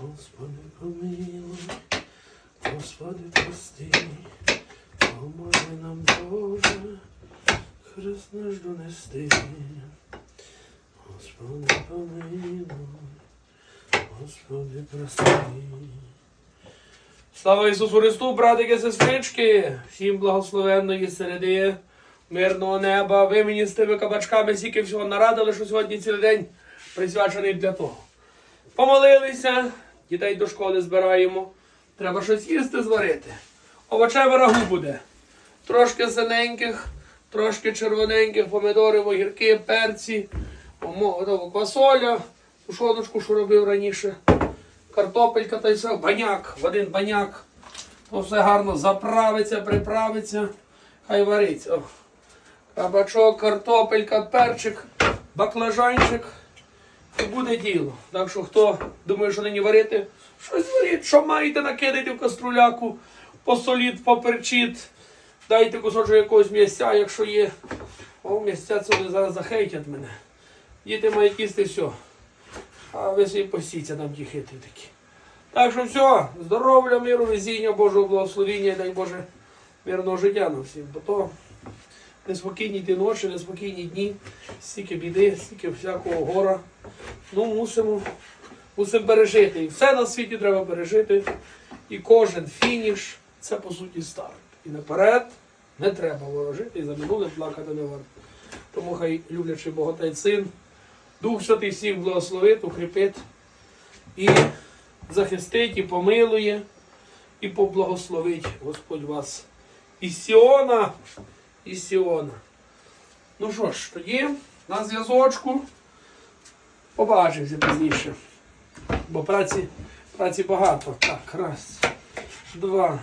Господи, помилуй, Господи, прости, поможи нам, Боже, хрест наш донести. Господи, помилуй, Господи, прости. Слава Ісусу Христу, братики, сестрички, всім благословенної середи, мирного неба. Ви мені з тими кабачками стільки всього нарадили, що сьогодні цілий день присвячений для того. Помолилися, дітей до школи збираємо. Треба щось їсти зварити. Овочеве рагу буде. Трошки синеньких, трошки червоненьких, помідори, огірки, перці, квасоля, тушоночку, що робив раніше, картопелька та й все, баняк, в один баняк. То все гарно заправиться, приправиться, хай вариться. Кабачок, картопелька, перчик, баклажанчик. І буде діло. Так що хто думає, що нині варити, щось варіть, що маєте, накидайте в каструляку, посоліть, поперчіть, дайте кусочок якогось м'ясця, якщо є. О, м'ясця це вони зараз захейтять мене. Діти мають їсти все. А ви собі постійте там ті хитрі такі. Так що все, здоров'я, миру, везіння, Божого благословіння, дай Боже мирного життя нам всім. Бо неспокійні ті ночі, неспокійні дні, стільки біди, стільки всякого гора. Ну, мусимо, мусимо пережити. І все на світі треба пережити. І кожен фініш це по суті старт. І наперед не треба ворожити, і за минуле плакати не варто. Тому хай люблячий Боготай син, Дух Святий всіх благословить, укріпить і захистить, і помилує, і поблагословить Господь вас із Сіона, із Сіона. Ну що ж, тоді на зв'язочку побачимося пізніше. Бо праці, праці багато. Так, раз, два,